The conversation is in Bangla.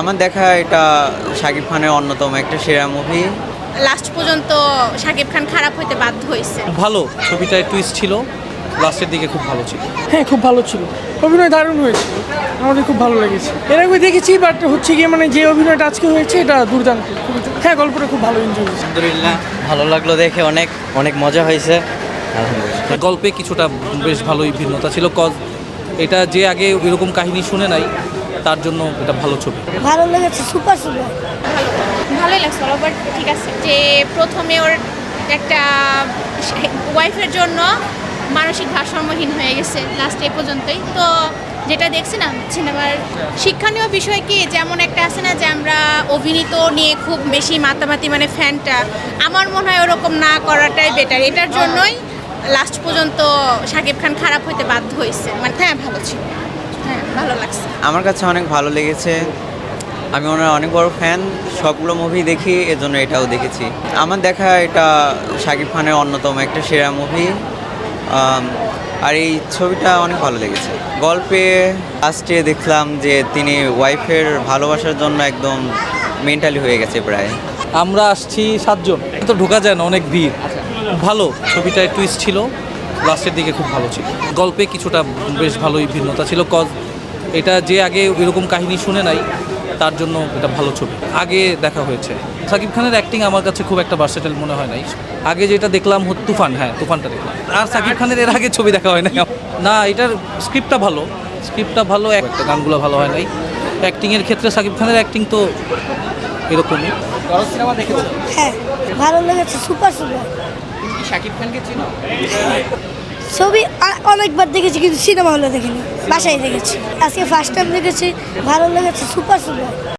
আমার দেখা এটা শাকিব খানের অন্যতম একটা সেরা মুভি লাস্ট পর্যন্ত শাকিব খান খারাপ হইতে বাধ্য হয়েছে ভালো ছবিটায় টুইস্ট ছিল লাস্টের দিকে খুব ভালো ছিল। হ্যাঁ খুব ভালো ছিল। অভিনয় দারুণ হয়েছে। আমাদের খুব ভালো লেগেছে। এর আগে দেখেছি বাট হচ্ছে গিয়ে মানে যে অভিনয়টা আজকে হয়েছে এটা দুর্দান্ত। হ্যাঁ গল্পটা খুব ভালো এনজয় হয়েছে। আলহামদুলিল্লাহ ভালো লাগল দেখে অনেক অনেক মজা হয়েছে। গল্পে কিছুটা বেশ ভালোই ভিন্নতা ছিল কজ এটা যে আগে এরকম কাহিনী শুনে নাই তার জন্য এটা ভালো ছবি। ভালো লেগেছে সুপার সুপার ভালো ভালোই লাগছিল বাট ঠিক আছে। যে প্রথমে ওর একটা ওয়াইফের জন্য মানসিক ভারসাম্যহীন হয়ে গেছে লাস্ট এ পর্যন্তই। তো যেটা দেখছি না সিনেমার শিক্ষণীয় বিষয় কি? যেমন একটা আছে না যে আমরা অভিনীত নিয়ে খুব বেশি মাতামাতি মানে ফ্যানটা আমার মনে হয় ওরকম না করাটাই বেটার এটার জন্যই লাস্ট পর্যন্ত শাকিব খান খারাপ হইতে বাধ্য হয়েছে মানে হ্যাঁ ভালো ছিল। ভালো লাগছে। আমার কাছে অনেক ভালো লেগেছে। আমি ওনার অনেক বড় ফ্যান সবগুলো মুভি দেখি এজন্য এটাও দেখেছি। আমার দেখা এটা শাকিব খানের অন্যতম একটা সেরা মুভি আর এই ছবিটা অনেক ভালো লেগেছে। গল্পে লাস্টে দেখলাম যে তিনি ওয়াইফের ভালোবাসার জন্য একদম মেন্টালি হয়ে গেছে প্রায়। আমরা আসছি সাতজন। তো ঢোকা যায় না অনেক ভিড়। ভালো ছবিটা টুইস্ট ছিল লাস্টের দিকে খুব ভালো ছিল। গল্পে কিছুটা বেশ ভালোই ভিন্নতা ছিল, কজ এটা যে আগে এরকম কাহিনী শুনে নাই, তার জন্য এটা ভালো ছবি। আগে দেখা হয়েছে। সাকিব খানের অ্যাক্টিং আমার কাছে খুব একটা ভার্সেটাইল মনে হয় নাই। আগে যেটা দেখলাম তুফান হ্যাঁ তুফানটা দেখলাম। আর সাকিব খানের এর আগে ছবি দেখা হয় নাই না, এটার স্ক্রিপ্টটা ভালো। স্ক্রিপ্টটা ভালো একটা গানগুলো ভালো হয় নাই। অ্যাক্টিংয়ের ক্ষেত্রে সাকিব খানের অ্যাক্টিং তো এরকমই। হ্যাঁ। ভালো লেগেছে সুপার সুপার শাকিব খানকে চিনো? ছবি অনেকবার দেখেছি কিন্তু সিনেমা হলে দেখিনি বাসায় দেখেছি। আজকে ফার্স্ট টাইম দেখেছি ভালো লেগেছে সুপার সুপার